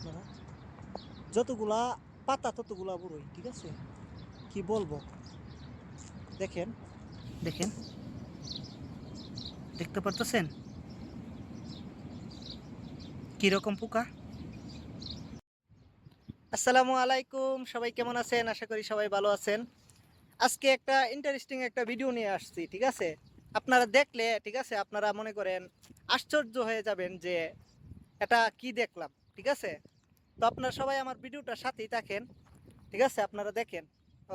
আপনারা? যতগুলা পাতা ততগুলা বড়ই, ঠিক আছে? কি বলব? দেখেন। দেখেন। দেখতে পারতেছেন? কীরকম পোকা? আসসালামু আলাইকুম, সবাই কেমন আছেন? আশা করি সবাই ভালো আছেন। আজকে একটা ইন্টারেস্টিং একটা ভিডিও নিয়ে আসছি, ঠিক আছে? আপনারা দেখলে, ঠিক আছে, আপনারা মনে করেন আশ্চর্য হয়ে যাবেন যে এটা কি দেখলাম। ঠিক আছে? তো আপনারা সবাই আমার ভিডিওটার সাথেই থাকেন, ঠিক আছে? আপনারা দেখেন,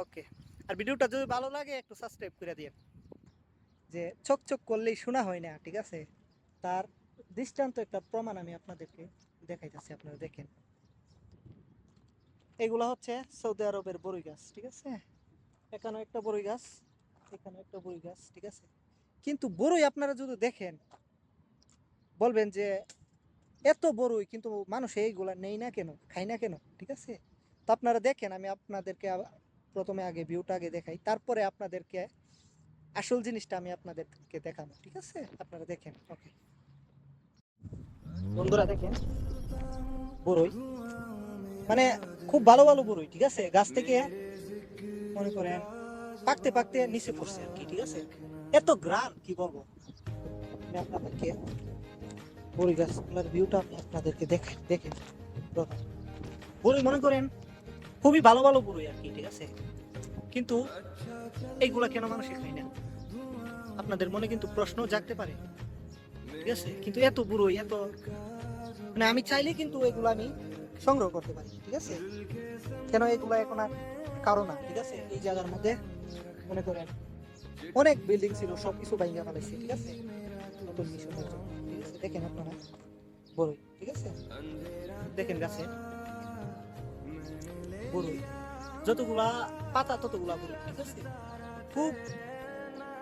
ওকে। আর ভিডিওটা যদি ভালো লাগে, একটু সাবস্ক্রাইব করে দিন যে চোখ চোখ করলেই শোনা হয় না, ঠিক আছে? তার দৃষ্টান্ত একটা প্রমাণ আমি আপনাদেরকে দেখাইতেছি, আপনারা দেখেন। এগুলা হচ্ছে সৌদি আরবের বড়ই গাছ, ঠিক আছে? এখানে একটা বড়ই গাছ এখানে একটা বড়ই গাছ, ঠিক আছে? কিন্তু বড়ই আপনারা যদি দেখেন, বলবেন যে এত বড়ই, কিন্তু মানুষ এইগুলা নেই না কেন? খাই না কেন? ঠিক আছে? তো আপনারা দেখেন, আমি আপনাদেরকে প্রথমে আগে ভিউটা আগে দেখাই, তারপরে আপনাদেরকে আসল জিনিসটা আমি আপনাদেরকে দেখাবো, ঠিক আছে? আপনারা দেখেন ওকে বন্ধুরা দেখেন, বড়ই মানে খুব ভালো ভালো বড়ই, ঠিক আছে? গাছ থেকে মনে করেন পাকতে পাকতে নিচে পড়ছে আর কি, ঠিক আছে? এত গ্রাম কি বলব? আপনাদেরকে বড়ি গাছগুলোর ভিউটা আমি আপনাদেরকে দেখে দেখে বড়ি মনে করেন, খুবই ভালো ভালো বড়ই আর কি, ঠিক আছে? কিন্তু এইগুলা কেন মানুষ খায় না? আপনাদের মনে কিন্তু প্রশ্ন জাগতে পারে। ঠিক আছে? কিন্তু এত বুড়োই এত মানে আমি চাইলে কিন্তু এগুলো আমি সংগ্রহ করতে পারি, ঠিক আছে? কেন এগুলো এখন আর কারও না, ঠিক আছে? এই জায়গার মধ্যে মনে করেন, অনেক বিল্ডিং ছিল, সবকিছু ভাঙ্গা ফেলাইছে, ঠিক আছে? নতুন মিশনের জন্য দেখেন আপনারা। বড়ই ঠিক আছে? দেখেন গাছে। বড়ই যতগুলা পাতা, ততগুলা বড়ই ঠিক আছে? খুব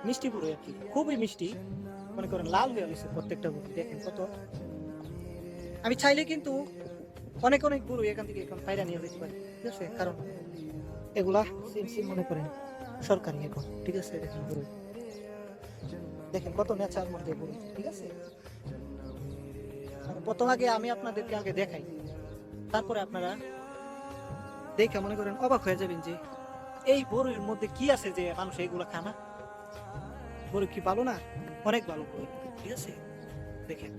মিষ্টি বড়ই আর কি, খুবই মিষ্টি। মনে করেন লাল হয়ে গেছে প্রত্যেকটা বড়ই দেখেন কত। আমি চাইলে কিন্তু অনেক অনেক বড়ই এখান থেকে এখন পায়রা নিয়ে যেতে পারি, ঠিক আছে? কারণ এগুলা মনে করেন সরকারি এখন, ঠিক আছে? দেখেন বড়ই দেখেন কত নেচার মধ্যে বড়ই ঠিক আছে? প্রথম আগে আমি আপনাদেরকে আগে দেখাই। তারপরে আপনারা দেখে মনে করেন অবাক হয়ে যাবেন যে এই বড়ির মধ্যে কি আছে যে মানুষ এইগুলো খানা বরু কি ভালো না? অনেক ভালো ঠিক আছে? দেখেন।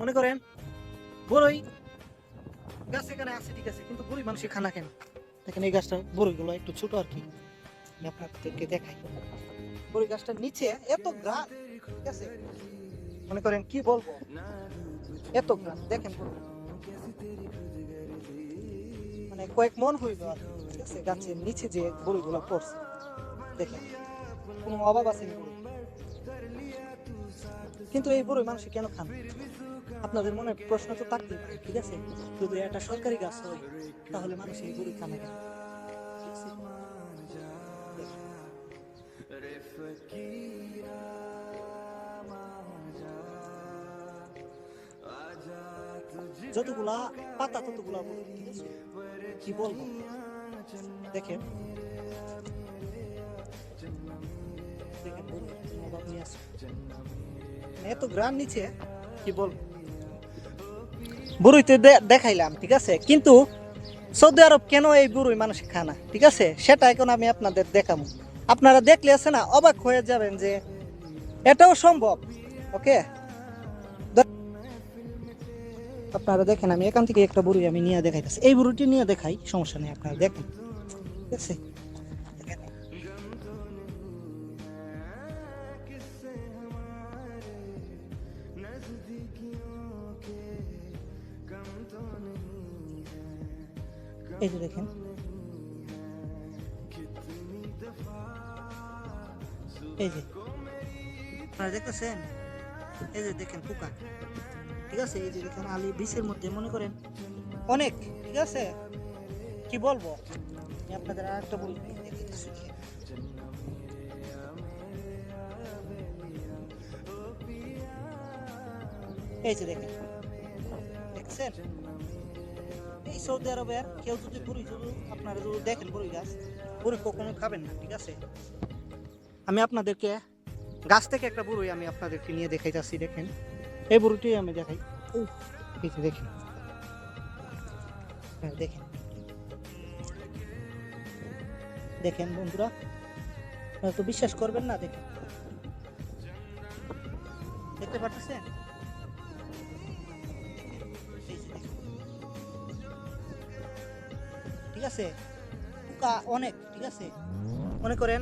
মনে করেন বড়ই গাছ এখানে আছে, ঠিক আছে, কিন্তু বড়ি মানুষের খানা কেন? দেখেন এই গাছটা বড়িগুলো একটু ছোট আর কি। আপনাদেরকে দেখাই। বড়ি গাছটার নিচে এত গাছ, ঠিক আছে? মনে করেন, কি বলব? এত গাছ দেখেন মানে কয়েক মন আর ঠিক গাছের নিচে যে বড়িগুলো পড়ছে, দেখেন। কোনো অভাব আছে কিন্তু এই বড়ই মানুষ কেন খান? আপনাদের মনে প্রশ্ন তো থাকতেই পারে, ঠিক আছে? যদি একটা সরকারি গাছ হয়, তাহলে মানুষ এই বড়ি খানে কেন? ঠিক আছে? যতগুলা পাতা ততগুলা কি বলব? দেখেন। মানে এত গ্রাম নিচে, কি বলব? বুড়িতে দেখাইলাম, ঠিক আছে? কিন্তু সৌদি আরব কেন এই বুড়ি মানুষ খানা ঠিক আছে? সেটা এখন আমি আপনাদের দেখাবো। আপনারা দেখলে আছে না, অবাক হয়ে যাবেন যে এটাও সম্ভব, ওকে? আপনারা দেখেন, আমি এখান থেকে একটা বুড়ি আমি নিয়ে দেখাইতেছি। এই বুড়িটি নিয়ে দেখাই, সমস্যা নেই, আপনারা দেখেন। ঠিক আছে? এই যে দেখেন। এই যে। আপনারা দেখতেছেন? এই যে দেখেন, পোকা। ঠিক আছে? এই যে দেখেন আলি বিষের মধ্যে, মনে করেন অনেক, ঠিক আছে? কি বলব? আমি আপনাদের আর একটা বলি, এই যে দেখেন দেখছেন? এই সৌদি আরবের কেউ যদি বুড়ি আপনারা যদি দেখেন বুড়ি গাছ বুড়ি কখনো খাবেন না, ঠিক আছে? আমি আপনাদেরকে গাছ থেকে একটা বুড়ি আমি আপনাদেরকে নিয়ে দেখাইতেছি, দেখেন। এই বুড়িটি আমি দেখাই। যে দেখেন। হ্যাঁ দেখেন। দেখেন বন্ধুরা তো বিশ্বাস করবেন না, দেখেন। দেখতে পারতেছেন। ঠিক আছে? অনেক, ঠিক আছে? মনে করেন,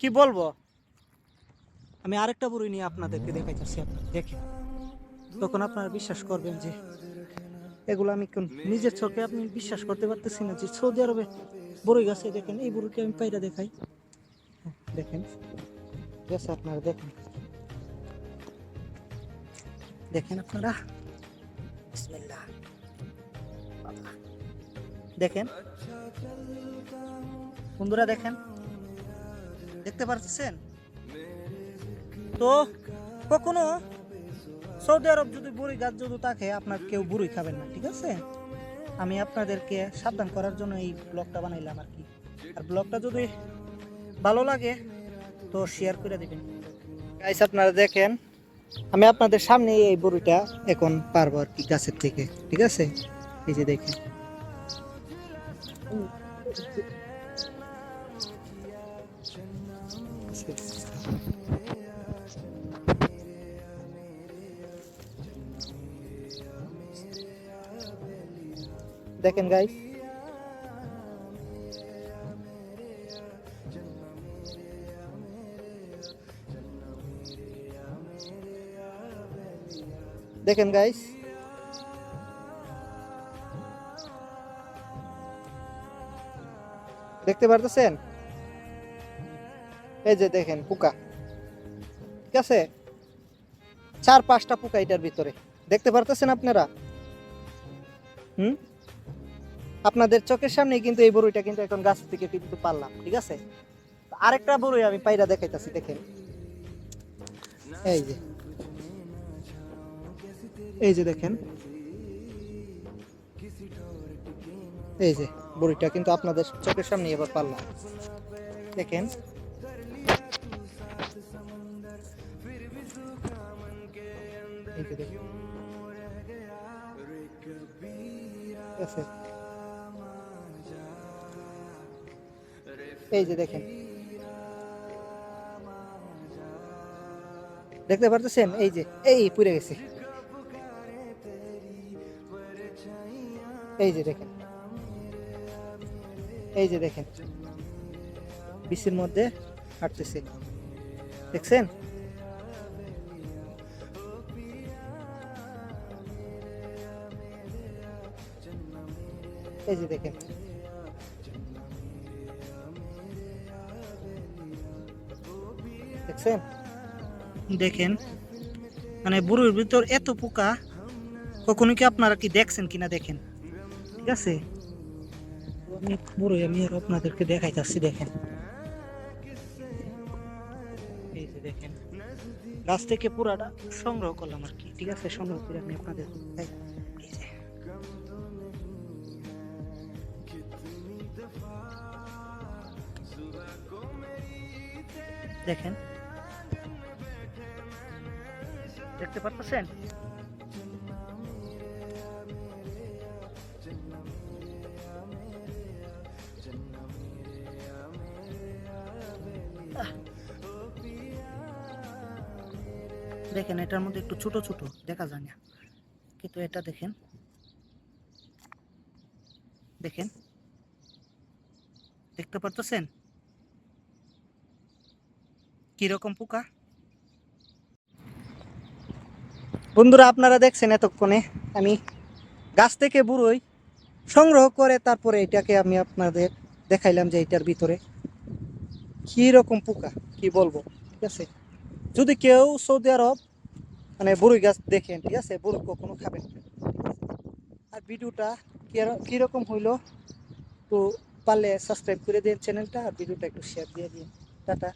কি বলব? আমি আরেকটা বুড়ি নিয়ে আপনাদেরকে দেখাইতেছি আপনার দেখেন। তখন আপনারা বিশ্বাস করবেন যে এগুলো আমি নিজের চোখে আপনি বিশ্বাস করতে পারতেছি না যে সৌদি আরবে বড়ই গাছে দেখেন এই বুড়িকে আমি পাইরা দেখাই। হ্যাঁ, দেখেন। ঠিক আছে আপনারা দেখেন। দেখেন আপনারা? দেখেন। বন্ধুরা দেখেন। দেখতে পারতেছেন? তো কখনো সৌদি আরব যদি বুড়ি গাছ যদি থাকে আপনার কেউ বুড়ি খাবেন না, ঠিক আছে? আমি আপনাদেরকে সাবধান করার জন্য এই ব্লগটা বানাইলাম আর কি। আর ব্লগটা যদি ভালো লাগে, তো শেয়ার করে দিবেন। গাইস আপনারা দেখেন, আমি আপনাদের সামনে এই বুড়িটা এখন পারব আর কি গাছের থেকে, ঠিক আছে? এই যে দেখেন। দেখেন গাইস দেখেন গাইস দেখতে পারতেছেন? এই যে দেখেন, পোকা। ঠিক আছে? চার পাঁচটা পোকা এটার ভিতরে। দেখতে পারতেছেন আপনারা? হুম? আপনাদের চোখের সামনে কিন্তু এই বড়ইটা কিন্তু এখন গাছ থেকে কিন্তু পারলাম, ঠিক আছে? আরেকটা বড়ই আমি পাইরা দেখাইতাছি, দেখেন। এই যে। এই যে দেখেন। এই যে, বড়িটা কিন্তু আপনাদের চোখের সামনে এবার পারলাম। দেখেন। এই যে দেখেন। এই যে দেখেন। দেখতে পারতেছেন? এই যে, এই পুড়ে গেছে। এই যে দেখেন। এই যে দেখেন। বিসির মধ্যে হাঁটতেছে। দেখছেন? এই যে দেখেন। দেখছেন দেখেন। মানে বুড়োর ভিতর এত পোকা, কখনো কি আপনারা কি দেখছেন কিনা দেখেন? ঠিক আছে? বুড়ো, আমি আর আপনাদেরকে দেখাইতেছি, দেখেন। এই যে দেখেন। গাছ থেকে পুরাটা সংগ্রহ করলাম আর কি, ঠিক আছে? সংগ্রহ করে আমি আপনাদের দেখাই। দেখেন। দেখতে পারতেছেন? দেখেন, এটার মধ্যে একটু ছোট ছোট, দেখা যায় না। কিন্তু এটা দেখেন। দেখেন। দেখতে পারতেছেন? কীরকম পোকা? বন্ধুরা, আপনারা দেখছেন এতক্ষণে আমি গাছ থেকে বুড়োই সংগ্রহ করে তারপরে এটাকে আমি আপনাদের দেখাইলাম যে এটার ভিতরে কি রকম পোকা, কি বলব, ঠিক আছে? যদি কেউ সৌদি আরব মানে বুড়ি গাছ দেখেন, ঠিক আছে? বুড়ি কখনো খাবেন আর ভিডিওটা কীরকম হইল, তো পারলে সাবস্ক্রাইব করে দিন চ্যানেলটা, আর ভিডিওটা একটু শেয়ার দিয়ে দিন টাটা।